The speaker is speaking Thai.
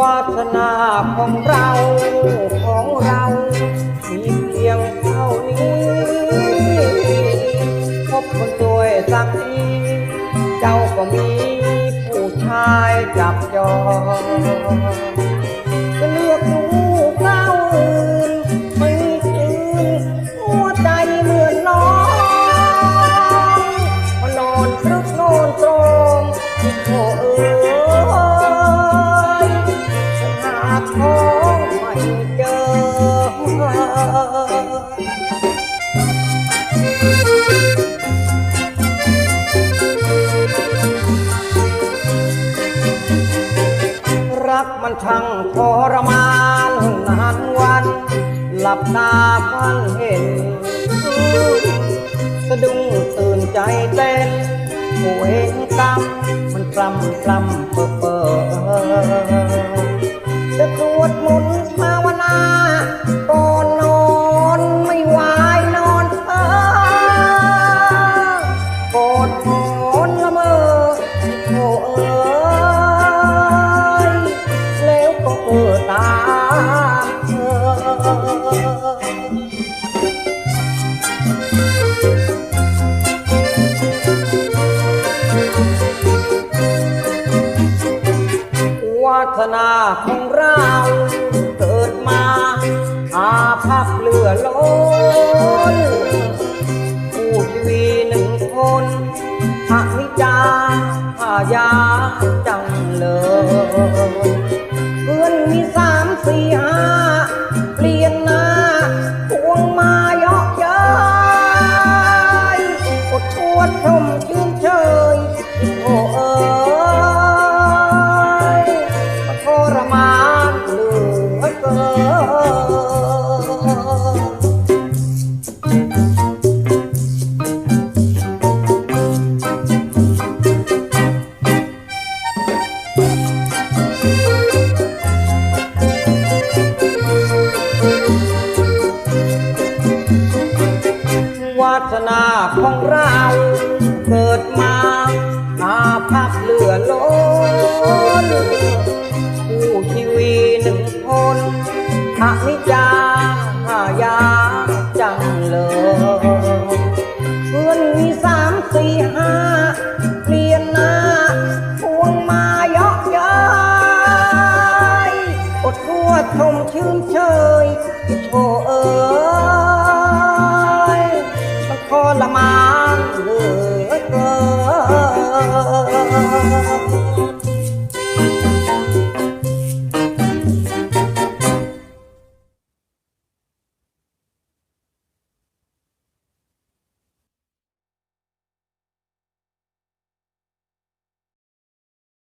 วาสนาของเราของเรา มีเพียงเท่านี้พบคนสวยสักทีเจ้าก็มีผู้ชายจับจองเลือกดู มันช่างทรมานนานวัน หลับตาฝันเห็น สะดุ้งตื่นใจเต้นโอ้เองกรรมมันกลำกลำเปิดเปิดจะสว สนาของเราเกิดมา อาภัพเหลือล้นผู้ชีวีหนึ่งคนอนิจจาพายาจังเลยเพื่อนมีสามสี่ห้าเปลี่ยนหน้าพวงมายาะเย้ายอดทวดชม รมานเหลือเกินวาสนาของเราเกิดมาอาภัพเหลือล้น ดทั่วชมชื่นเชยโชเอ๋ยมันทรมานเหลือเกิน